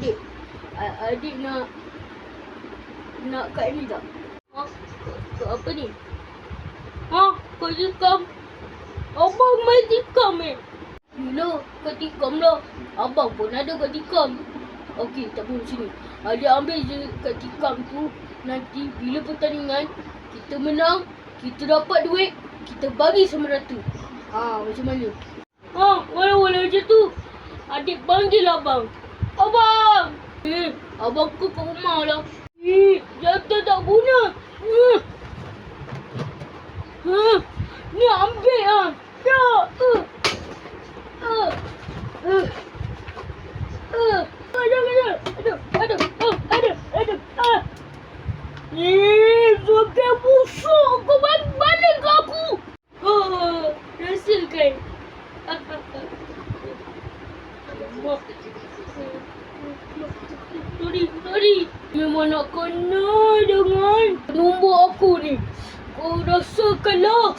Adik. Adik nak nak kat ni tak? Ha? Kat apa ni? Ha? Kau tikam. Abang main tikam eh. Bila kau tikam lah. Abang pun ada kat tikam. Okey, tak apa sini. Adik ambil je kat tikam tu. Nanti bila pertandingan kita menang, kita dapat duit, kita bagi sama ratu. Ha, macam mana? Ha, boleh-boleh macam tu. Adik panggil abang. Abang! Eh, abang ku kat rumah lah. Eh, jatuh tak guna. Hmm. Ha, ni ambil ah. Ya. Uh. Uh. Uh. Uh. Aduh, aduh, aduh, aduh, oh, aduh, aduh, ah. Eh, balik, balik ke aku. Oh. Sorry, sorry. Memang nak kena dengan nombor aku ni. Kau rasakanlah.